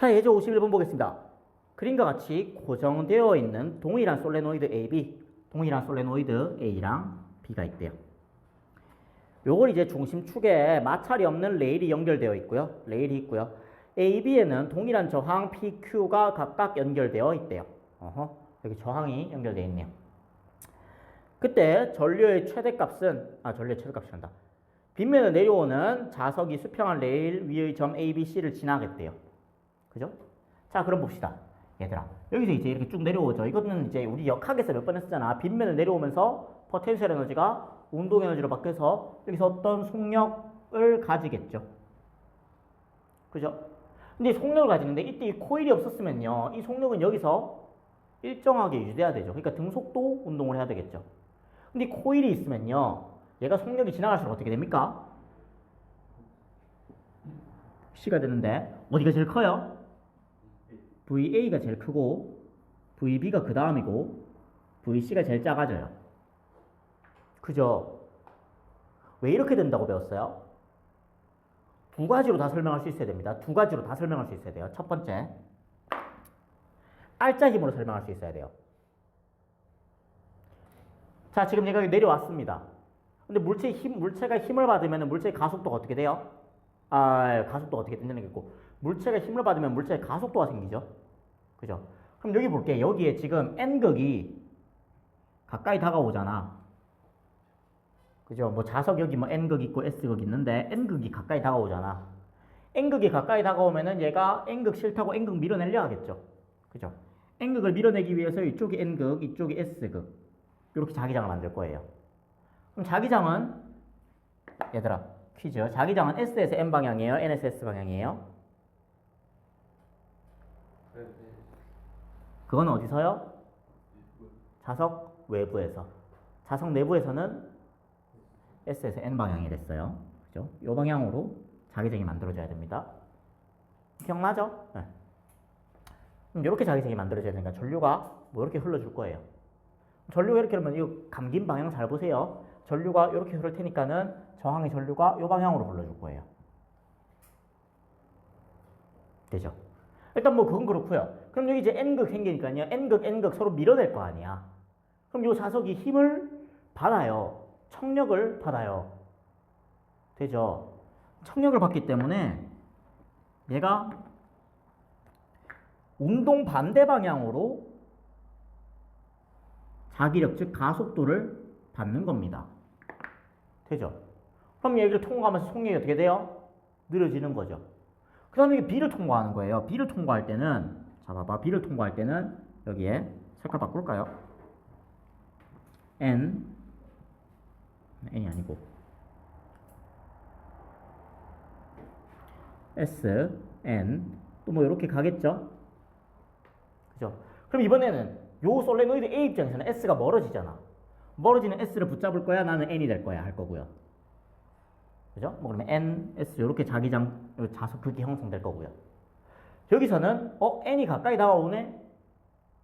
자, 예제 51번 보겠습니다. 그림과 같이 고정되어 있는 동일한 솔레노이드 AB, 동일한 솔레노이드 A랑 B가 있대요. 요걸 이제 중심축에 마찰이 없는 레일이 연결되어 있고요. 레일이 있고요. AB에는 동일한 저항 PQ가 각각 연결되어 있대요. 어허, 여기 저항이 연결되어 있네요. 그때 전류의 최대값은 아 전류의 최대값이란다. 빗면을 내려오는 자석이 수평한 레일 위의 점 ABC를 지나겠대요. 그죠? 자, 그럼 봅시다. 얘들아. 여기서 이제 이렇게 쭉 내려오죠. 이거는 이제 우리 역학에서 몇 번 했었잖아. 빗면을 내려오면서 포텐셜 에너지가 운동 에너지로 바뀌어서 여기서 어떤 속력을 가지겠죠. 그죠? 근데 이 속력을 가지는데 이때 이 코일이 없었으면요. 이 속력은 여기서 일정하게 유지돼야 되죠. 그러니까 등속도 운동을 해야 되겠죠. 근데 이 코일이 있으면요. 얘가 속력이 지나갈수록 어떻게 됩니까? C가 되는데 어디가 제일 커요? VA가 제일 크고 VB가 그 다음이고 VC가 제일 작아져요. 그죠? 왜 이렇게 된다고 배웠어요? 두 가지로 다 설명할 수 있어야 됩니다. 두 가지로 다 설명할 수 있어야 돼요. 첫 번째, 알짜 힘으로 설명할 수 있어야 돼요. 자, 지금 얘가 내려왔습니다. 근데 물체 힘, 물체가 힘을 받으면 물체의 가속도가 어떻게 돼요? 아, 가속도가 어떻게 된다는 게 있고, 물체가 힘을 받으면 물체의 가속도가 생기죠. 그죠? 그럼 여기 볼게. 여기에 지금 N극이 가까이 다가오잖아. 그죠? 뭐 자석 여기 뭐 N극 있고 S극 있는데 N극이 가까이 다가오잖아. N극이 가까이 다가오면은 얘가 N극 싫다고 N극 밀어내려 하겠죠. 그죠? N극을 밀어내기 위해서 이쪽이 N극, 이쪽이 S극. 이렇게 자기장을 만들 거예요. 그럼 자기장은 얘들아 퀴즈. 자기장은 S에서 N 방향이에요. N에서 S 방향이에요. 그건 어디서요? 자석 외부에서. 자석 내부에서는 S에서 N 방향이 됐어요. 그죠? 이 방향으로 자기장이 만들어져야 됩니다. 기억나죠? 네. 그럼 이렇게 자기장이 만들어져야 되니까 전류가 뭐 이렇게 흘러줄 거예요. 전류가 이렇게 흐르면 이 감긴 방향 잘 보세요. 전류가 이렇게 흐를 테니까는 저항의 전류가 이 방향으로 흘러줄 거예요. 되죠? 일단 뭐 그건 그렇고요. 그럼 여기 이제 N극 생기니까요. N극, N극 서로 밀어낼 거 아니야. 그럼 이 자석이 힘을 받아요. 청력을 받아요. 되죠? 청력을 받기 때문에 얘가 운동 반대 방향으로 자기력 즉 가속도를 받는 겁니다. 되죠? 그럼 여기를 통과하면서 속력이 어떻게 돼요? 느려지는 거죠. 그 다음에 이게 B를 통과하는 거예요. B를 통과할 때는 자 봐봐 B를 통과할 때는 여기에 색깔 바꿀까요? N N이 아니고 S N 또 뭐 이렇게 가겠죠? 그죠? 그럼 이번에는 요 솔레노이드 A 입장에서는 S가 멀어지잖아. 멀어지는 S를 붙잡을 거야? 나는 N이 될 거야? 할 거고요. 그죠? 뭐 그러면 N, S 이렇게 자기장 요 자석 극이 형성될 거고요. 여기서는 어 N이 가까이 다가오네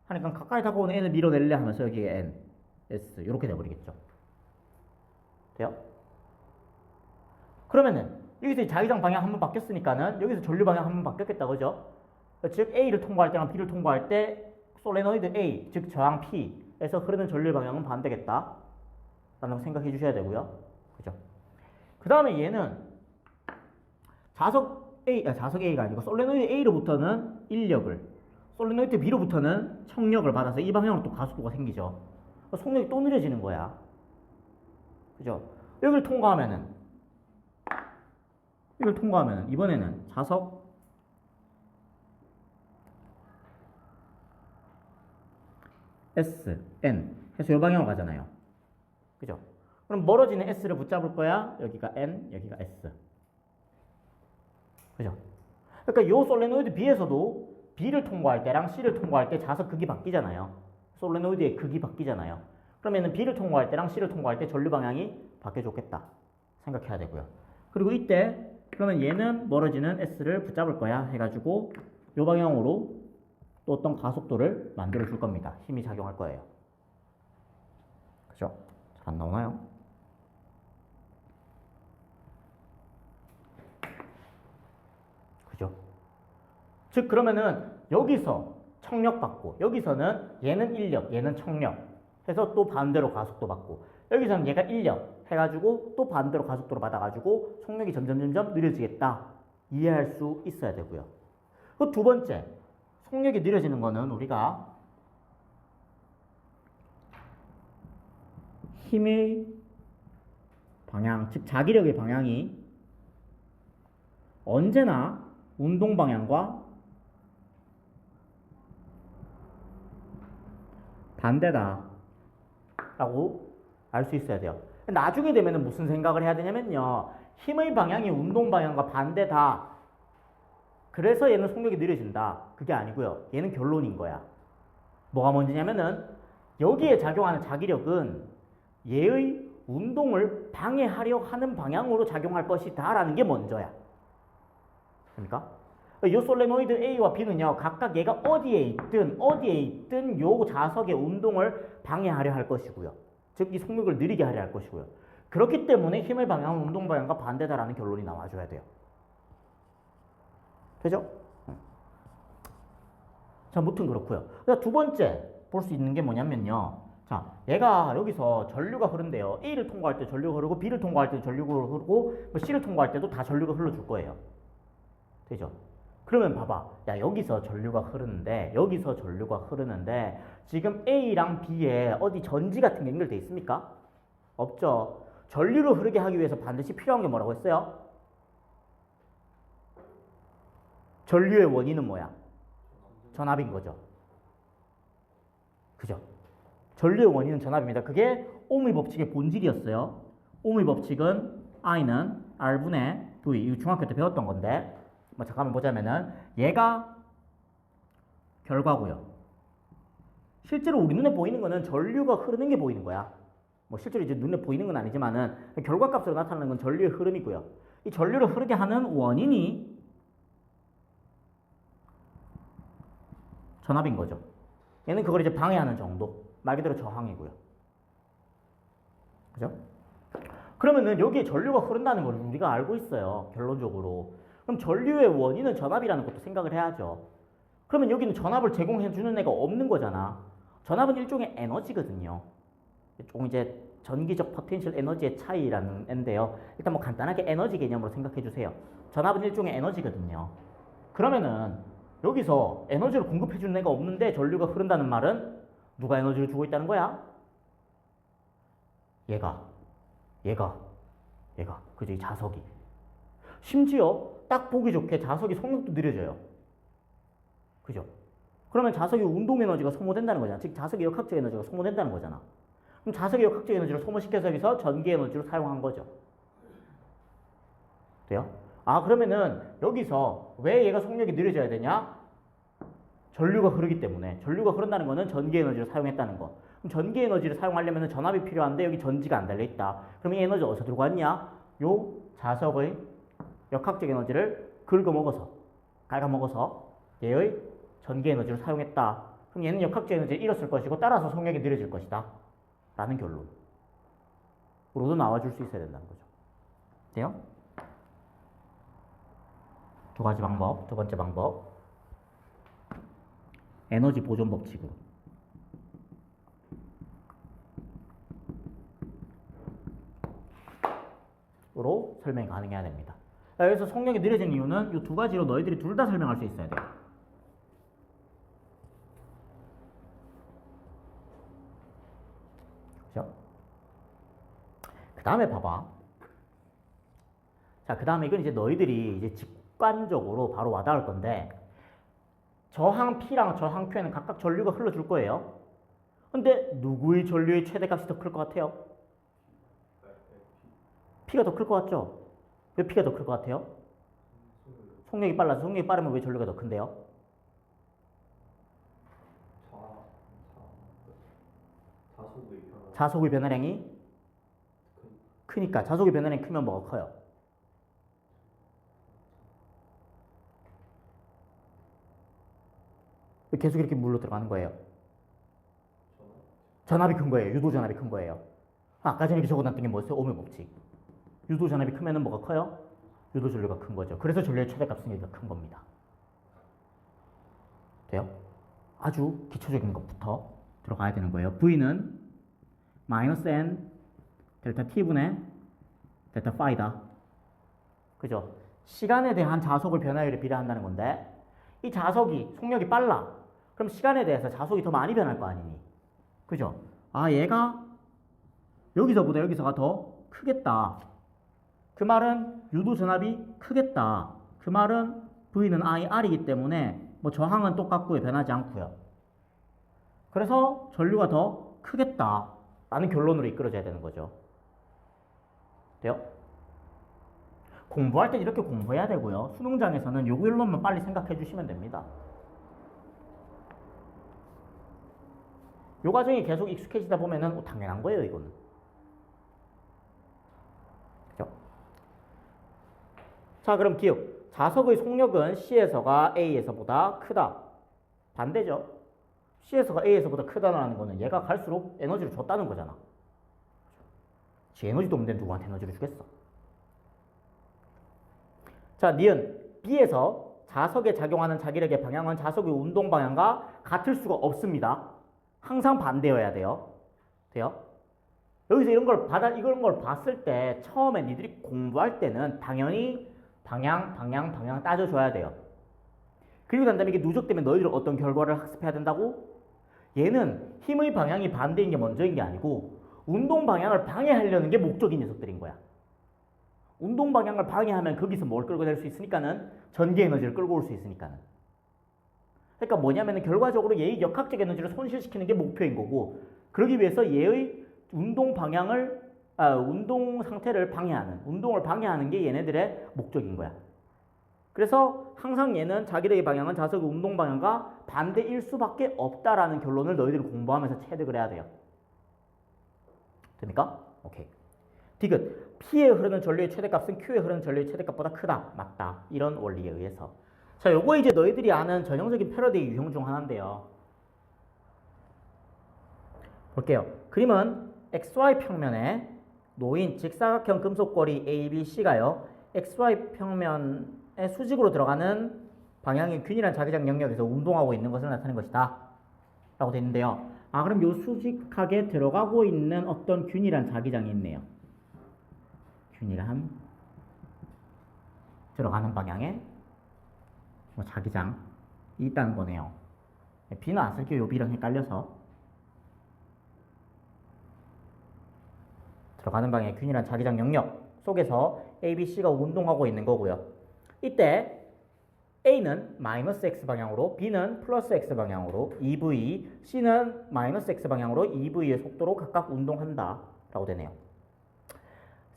하니까 가까이 다가오는 N을 밀어낼래 하면서 여기에 N, S 이렇게 돼버리겠죠. 돼요? 그러면은 여기서 자기장 방향 한 번 바뀌었으니까는 여기서 전류 방향 한 번 바뀌었겠다 그죠? 즉 A를 통과할 때랑 B를 통과할 때 솔레노이드 A 즉 저항 P에서 흐르는 전류 방향은 반대겠다 라는 거 생각해 주셔야 되고요. 그 다음에 얘는 자석 A, 아, 자석 A가 아니고 솔레노이드 A로부터는 인력을, 솔레노이드 B로부터는 청력을 받아서 이 방향으로 또 가속도가 생기죠. 속력이 또 느려지는 거야. 그죠? 여기를 통과하면은, 이걸 통과하면은, 이번에는 자석 S, N 해서 이 방향으로 가잖아요. 그죠? 그럼 멀어지는 S를 붙잡을 거야. 여기가 N, 여기가 S. 그죠? 그러니까 요 솔레노이드 B에서도 B를 통과할 때랑 C를 통과할 때 자석 극이 바뀌잖아요. 솔레노이드의 극이 바뀌잖아요. 그러면은 B를 통과할 때랑 C를 통과할 때 전류 방향이 바뀌어줬겠다. 생각해야 되고요. 그리고 이때 그러면 얘는 멀어지는 S를 붙잡을 거야 해가지고 요 방향으로 또 어떤 가속도를 만들어 줄 겁니다. 힘이 작용할 거예요. 그죠? 잘 안 나오나요? 그죠? 즉 그러면은 여기서 청력 받고 여기서는 얘는 인력, 얘는 청력 해서 또 반대로 가속도 받고 여기서는 얘가 인력 해가지고 또 반대로 가속도로 받아가지고 속력이 점점 점점 느려지겠다 이해할 수 있어야 되고요. 그 두 번째 속력이 느려지는 거는 우리가 힘의 방향, 즉 자기력의 방향이 언제나 운동 방향과 반대다 라고 알 수 있어야 돼요. 나중에 되면 무슨 생각을 해야 되냐면요. 힘의 방향이 운동 방향과 반대다. 그래서 얘는 속력이 느려진다. 그게 아니고요. 얘는 결론인 거야. 뭐가 먼저냐면은 여기에 작용하는 자기력은 얘의 운동을 방해하려 하는 방향으로 작용할 것이다 라는 게 먼저야. 그러니까 요 솔레노이드 A와 B는요 각각 얘가 어디에 있든 어디에 있든 요 자석의 운동을 방해하려 할 것이고요. 즉 이 속력을 느리게 하려 할 것이고요. 그렇기 때문에 힘의 방향은 운동 방향과 반대다라는 결론이 나와줘야 돼요. 되죠? 자, 무튼 그렇고요. 자, 두 번째 볼 수 있는 게 뭐냐면요. 자, 얘가 여기서 전류가 흐른대요. A를 통과할 때 전류가 흐르고 B를 통과할 때 전류가 흐르고 뭐 C를 통과할 때도 다 전류가 흘러줄 거예요. 되죠? 그러면 봐봐. 야, 여기서 전류가 흐르는데, 여기서 전류가 흐르는데, 지금 A랑 B에 어디 전지 같은 게 연결돼 있습니까? 없죠. 전류를 흐르게 하기 위해서 반드시 필요한 게 뭐라고 했어요? 전류의 원인은 뭐야? 전압인 거죠. 그죠? 전류의 원인은 전압입니다. 그게 오음의 법칙의 본질이었어요. 오음의 법칙은 I는 R분의 V. 이거 중학교 때 배웠던 건데, 뭐 잠깐만 보자면은 얘가 결과고요. 실제로 우리 눈에 보이는 거는 전류가 흐르는 게 보이는 거야. 뭐 실제로 이제 눈에 보이는 건 아니지만은 결과값으로 나타나는 건 전류의 흐름이고요. 이 전류를 흐르게 하는 원인이 전압인 거죠. 얘는 그걸 이제 방해하는 정도. 말 그대로 저항이고요. 그죠? 그러면은 여기에 전류가 흐른다는 걸 우리가 알고 있어요. 결론적으로. 그럼 전류의 원인은 전압이라는 것도 생각을 해야죠. 그러면 여기는 전압을 제공해 주는 애가 없는 거잖아. 전압은 일종의 에너지거든요. 조금 이제 전기적 포텐셜 에너지의 차이라는 애인데요. 일단 뭐 간단하게 에너지 개념으로 생각해 주세요. 전압은 일종의 에너지거든요. 그러면은 여기서 에너지를 공급해 주는 애가 없는데 전류가 흐른다는 말은 누가 에너지를 주고 있다는 거야? 얘가, 얘가, 얘가, 그죠? 이 자석이. 심지어 딱 보기 좋게 자석이 속력도 느려져요. 그죠? 그러면 자석의 운동 에너지가 소모된다는 거잖아. 즉 자석의 역학적 에너지가 소모된다는 거잖아. 그럼 자석의 역학적 에너지를 소모시켜서 여기서 전기 에너지로 사용한 거죠. 돼요? 아 그러면은 여기서 왜 얘가 속력이 느려져야 되냐? 전류가 흐르기 때문에 전류가 흐른다는 거는 전기 에너지를 사용했다는 거. 그럼 전기 에너지를 사용하려면 전압이 필요한데 여기 전지가 안 달려 있다. 그럼 이 에너지 어디서 들고 왔냐? 요 자석의 역학적 에너지를 긁어 먹어서 갉아 먹어서 얘의 전기 에너지를 사용했다. 그럼 얘는 역학적 에너지를 잃었을 것이고 따라서 속력이 느려질 것이다. 라는 결론으로도 나와줄 수 있어야 된다는 거죠. 돼요? 두 가지 방법. 두 번째 방법. 에너지 보존 법칙으로. 으로 설명이 가능해야 됩니다. 자, 여기서 속력이 느려진 이유는 이 두 가지로 너희들이 둘 다 설명할 수 있어야 돼요. 그죠? 그 다음에 봐봐. 자, 그 다음에 이건 이제 너희들이 이제 직관적으로 바로 와닿을 건데, 저항 P랑 저항 Q에는 각각 전류가 흘러줄 거예요. 근데 누구의 전류의 최대값이 더 클 것 같아요? P가 더 클 것 같죠? 왜 P가 더 클 것 같아요? 속력이 빨라서 속력이 빠르면 왜 전류가 더 큰데요? 자, 자속의 변화. 자속의 변화량이 크니까 자속의 변화량이 크면 뭐가 커요? 왜 계속 이렇게 물로 들어가는 거예요? 전압이 큰 거예요. 유도 전압이 큰 거예요. 아까 전에 적어놨던 게 뭐였어요? 오메 법칙. 유도 전압이 크면은 뭐가 커요? 유도 전류가 큰 거죠. 그래서 전류의 최대값은 여기가 큰 겁니다. 돼요? 아주 기초적인 것부터 들어가야 되는 거예요. V는 마이너스 n 델타 t분의 델타 파이다. 그죠? 시간에 대한 자속을 변화율에 비례한다는 건데 이 자속이 속력이 빨라. 그럼 시간에 대해서 자속이 더 많이 변할 거 아니니? 그죠? 아 얘가 여기서보다 여기서가 더 크겠다. 그 말은 유도 전압이 크겠다. 그 말은 V는 IR이기 때문에 뭐 저항은 똑같고요. 변하지 않고요. 그래서 전류가 더 크겠다. 라는 결론으로 이끌어져야 되는 거죠. 돼요? 공부할 때 이렇게 공부해야 되고요. 수능장에서는 요 결론만 빨리 생각해 주시면 됩니다. 요 과정이 계속 익숙해지다 보면은 어, 당연한 거예요, 이거는. 그죠? 자, 그럼 기억. 자석의 속력은 C에서가 A에서보다 크다. 반대죠. C에서가 A에서보다 크다는 거는 얘가 갈수록 에너지를 줬다는 거잖아. 지 에너지도 없는데 누구한테 에너지를 주겠어? 자, 니은 B에서 자석에 작용하는 자기력의 방향은 자석의 운동 방향과 같을 수가 없습니다. 항상 반대여야 돼요. 돼요? 여기서 이런 걸 받아 이런 걸 봤을 때 처음에 니들이 공부할 때는 당연히 방향, 방향, 방향 따져줘야 돼요. 그리고 난 다음에 이게 누적되면 너희들 어떤 결과를 학습해야 된다고? 얘는 힘의 방향이 반대인 게 먼저인 게 아니고 운동 방향을 방해하려는 게 목적인 녀석들인 거야. 운동 방향을 방해하면 거기서 뭘 끌고 낼 수 있으니까는 전기 에너지를 끌고 올 수 있으니까는. 그러니까 뭐냐면은 결과적으로 얘의 역학적 에너지를 손실시키는 게 목표인 거고 그러기 위해서 얘의 운동 방향을 아, 운동 상태를 방해하는 운동을 방해하는 게 얘네들의 목적인 거야. 그래서 항상 얘는 자기들의 방향은 자석의 운동 방향과 반대일 수밖에 없다라는 결론을 너희들이 공부하면서 체득을 해야 돼요. 됩니까? 오케이. 디귿. P에 흐르는 전류의 최대값은 Q에 흐르는 전류의 최대값보다 크다. 맞다. 이런 원리에 의해서. 자, 요거 이제 너희들이 아는 전형적인 패러디 유형 중 하나인데요. 볼게요. 그림은 XY 평면에 놓인 직사각형 금속거리 ABC가요. XY 평면에 수직으로 들어가는 방향의 균일한 자기장 영역에서 운동하고 있는 것을 나타낸 것이다. 라고 되어 있는데요. 아, 그럼 요 수직하게 들어가고 있는 어떤 균일한 자기장이 있네요. 균일한 들어가는 방향에 뭐 자기장이 있다는 거네요. B는 안 쓸게요. 요 B랑 헷갈려서. 들어가는 방향의 균일한 자기장 영역 속에서 A, B, C가 운동하고 있는 거고요. 이때 A는 마이너스 X 방향으로, B는 플러스 X 방향으로, EV, C는 마이너스 X 방향으로 EV의 속도로 각각 운동한다. 라고 되네요.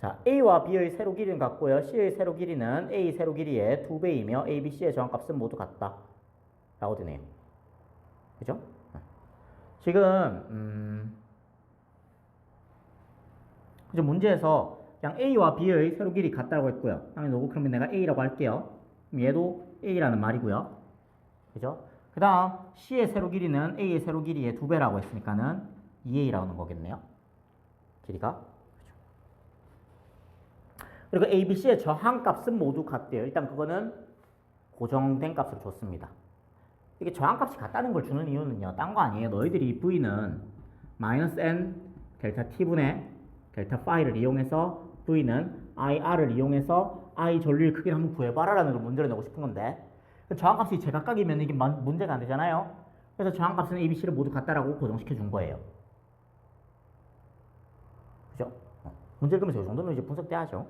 자, A와 B의 세로 길이는 같고요. C의 세로 길이는 A 세로 길이의 2배이며 A, B, C의 저항값은 모두 같다. 라고 되네요. 그죠? 지금 음, 그죠? 문제에서 그냥 A와 B의 세로 길이 같다고 했고요. 당연히 요거 그러면 내가 A라고 할게요. 그럼 얘도 A라는 말이고요. 그죠? 그 다음 C의 세로 길이는 A의 세로 길이의 2배라고 했으니까는 2A라고 하는 거겠네요. 길이가. 그리고 A, B, C의 저항값은 모두 같대요. 일단 그거는 고정된 값으로 줬습니다. 이게 저항값이 같다는 걸 주는 이유는요. 딴 거 아니에요. 너희들이 V는 마이너스 N 델타 T분의 델타 파이를 이용해서 V는 IR을 이용해서 I 전류의 크기를 한번 구해봐라라는 걸 문제로 내고 싶은 건데 저항값이 제각각이면 이게 만- 문제가 안 되잖아요. 그래서 저항값은 A, B, C를 모두 같다라고 고정시켜 준 거예요. 그죠? 어. 문제 그러면서 이 정도는 이제 분석 돼야죠.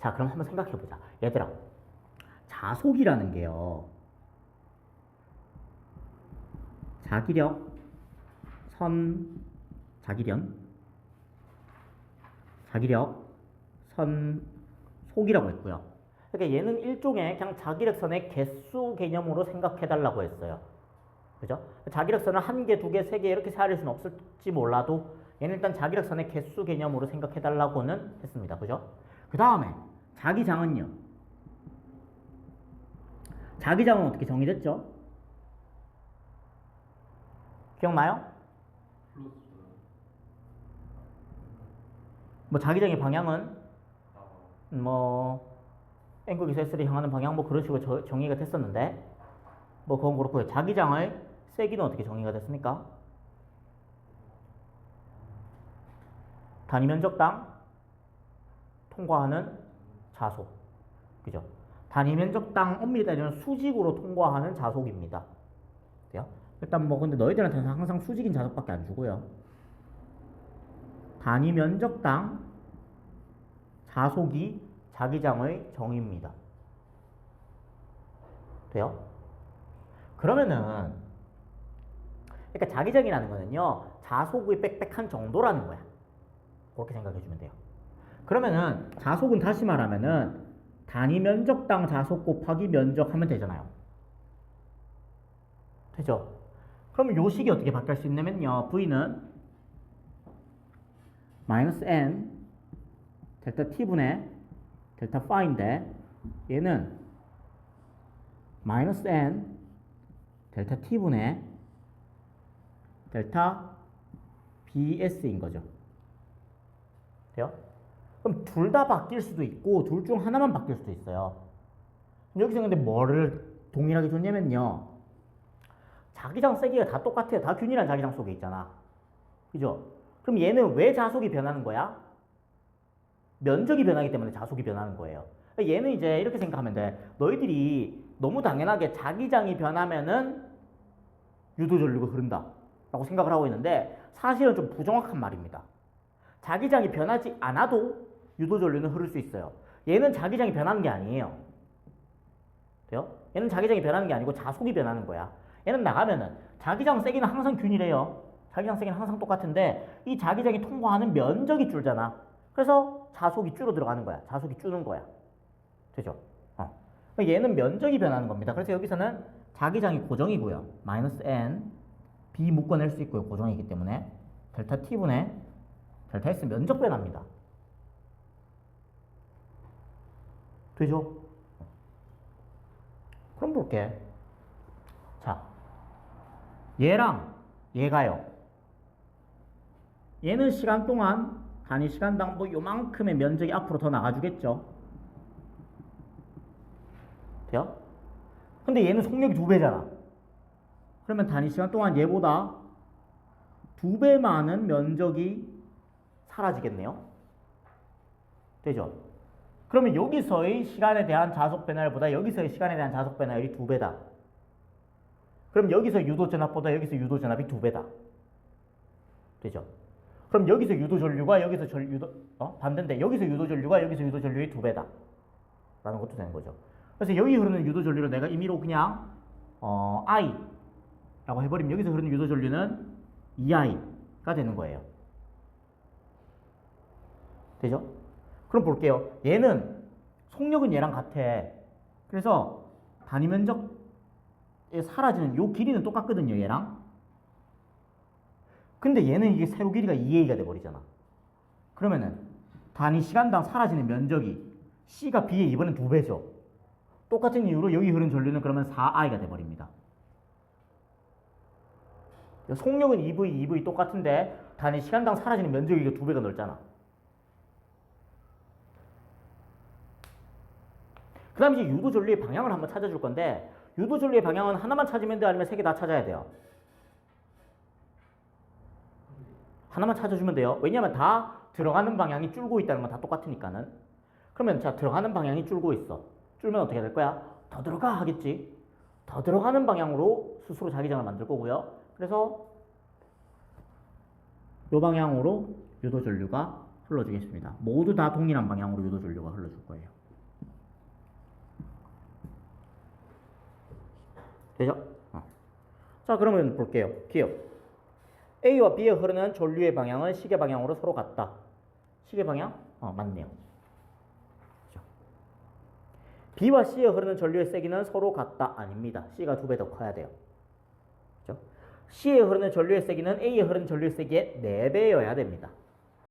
자, 그럼 한번 생각해 보자. 얘들아, 자속이라는 게요. 자기력, 선, 자기련, 자기력, 선, 속이라고 했고요. 그러니까 얘는 일종의 그냥 자기력선의 개수 개념으로 생각해 달라고 했어요. 그죠? 자기력선을 한 개, 두 개, 세 개 이렇게 세할 수는 없을지 몰라도 얘는 일단 자기력선의 개수 개념으로 생각해 달라고는 했습니다. 그죠? 그 다음에 자기장은요. 자기장은 어떻게 정의됐죠? 기억나요? 뭐 자기장의 방향은 뭐 N극에서 S를 향하는 방향 뭐 그런 식으로 저- 정의가 됐었는데 뭐 그건 그렇고요. 자기장의 세기는 어떻게 정의가 됐습니까? 단위 면적당 통과하는 자속. 그죠? 단위 면적당 엄밀히 따지면 수직으로 통과하는 자속입니다. 돼요? 일단 뭐 근데 너희들한테는 항상 수직인 자속밖에 안 주고요. 단위 면적당 자속이 자기장의 정의입니다. 돼요? 그러면은 그러니까 자기장이라는 거는요 자속의 빽빽한 정도라는 거야. 그렇게 생각해 주면 돼요. 그러면은 자속은 다시 말하면은 단위 면적당 자속 곱하기 면적 하면 되잖아요. 되죠? 그러면 요 식이 어떻게 바뀔 수 있냐면요. v는 마이너스 n 델타 t분의 델타 파인데 얘는 마이너스 n 델타 t분의 델타 bs인 거죠. 돼요? 그럼 둘 다 바뀔 수도 있고 둘 중 하나만 바뀔 수도 있어요. 여기서 근데 뭐를 동일하게 줬냐면요. 자기장 세기가 다 똑같아요. 다 균일한 자기장 속에 있잖아. 그죠? 그럼 얘는 왜 자속이 변하는 거야? 면적이 변하기 때문에 자속이 변하는 거예요. 얘는 이제 이렇게 생각하면 돼. 너희들이 너무 당연하게 자기장이 변하면은 유도전류가 흐른다. 라고 생각을 하고 있는데 사실은 좀 부정확한 말입니다. 자기장이 변하지 않아도 유도전류는 흐를 수 있어요. 얘는 자기장이 변하는 게 아니에요. 돼요? 얘는 자기장이 변하는 게 아니고 자속이 변하는 거야. 얘는 나가면은 자기장 세기는 항상 균일해요. 자기장 세기는 항상 똑같은데 이 자기장이 통과하는 면적이 줄잖아. 그래서 자속이 줄어 들어가는 거야. 자속이 줄는 거야. 되죠? 어. 얘는 면적이 변하는 겁니다. 그래서 여기서는 자기장이 고정이고요. 마이너스 n b 묶어낼 수 있고요. 고정이기 때문에 델타 t분의 델타 s 면적 변합니다. 되죠? 그럼 볼게. 자, 얘랑 얘가요. 얘는 시간 동안 단위 시간당 뭐 요만큼의 면적이 앞으로 더 나가주겠죠. 돼요? 근데 얘는 속력이 두 배잖아. 그러면 단위 시간 동안 얘보다 두 배 많은 면적이 사라지겠네요. 되죠? 그러면 여기서의 시간에 대한 자속 변화율보다 여기서의 시간에 대한 자속 변화율이 두 배다. 그럼 여기서 유도 전압보다 여기서 유도 전압이 두 배다. 되죠? 그럼 여기서 유도 전류가 여기서 전 유도 어? 반대인데 여기서 유도 전류가 여기서 유도 전류의 두 배다. 라는 것도 되는 거죠. 그래서 여기 흐르는 유도 전류를 내가 임의로 그냥 어, I 라고 해 버리면 여기서 흐르는 유도 전류는 EI가 되는 거예요. 되죠? 그럼 볼게요. 얘는 속력은 얘랑 같아. 그래서 단위 면적에 사라지는 요 길이는 똑같거든요, 얘랑. 근데 얘는 이게 세로 길이가 2a가 돼 버리잖아. 그러면은 단위 시간당 사라지는 면적이 c가 b의 이번엔 두 배죠. 똑같은 이유로 여기 흐른 전류는 그러면 4i가 돼 버립니다. 속력은 EV, EV 똑같은데 단위 시간당 사라지는 면적이 두 배가 넓잖아. 그 다음 이제 유도 전류의 방향을 한번 찾아줄 건데 유도 전류의 방향은 하나만 찾으면 돼 아니면 세 개 다 찾아야 돼요? 하나만 찾아주면 돼요. 왜냐하면 다 들어가는 방향이 줄고 있다는 건 다 똑같으니까는. 그러면 자 들어가는 방향이 줄고 있어. 줄면 어떻게 될 거야? 더 들어가 하겠지. 더 들어가는 방향으로 스스로 자기장을 만들 거고요. 그래서 이 방향으로 유도 전류가 흘러주겠습니다. 모두 다 동일한 방향으로 유도 전류가 흘러줄 거예요. 되죠? 어. 자, 그러면 볼게요. 기억. A와 B에 흐르는 전류의 방향은 시계 방향으로 서로 같다. 시계 방향? 어, 맞네요. 그죠? B와 C에 흐르는 전류의 세기는 서로 같다. 아닙니다. C가 두 배 더 커야 돼요. 그죠? C에 흐르는 전류의 세기는 A에 흐르는 전류의 세기의 4배여야 됩니다.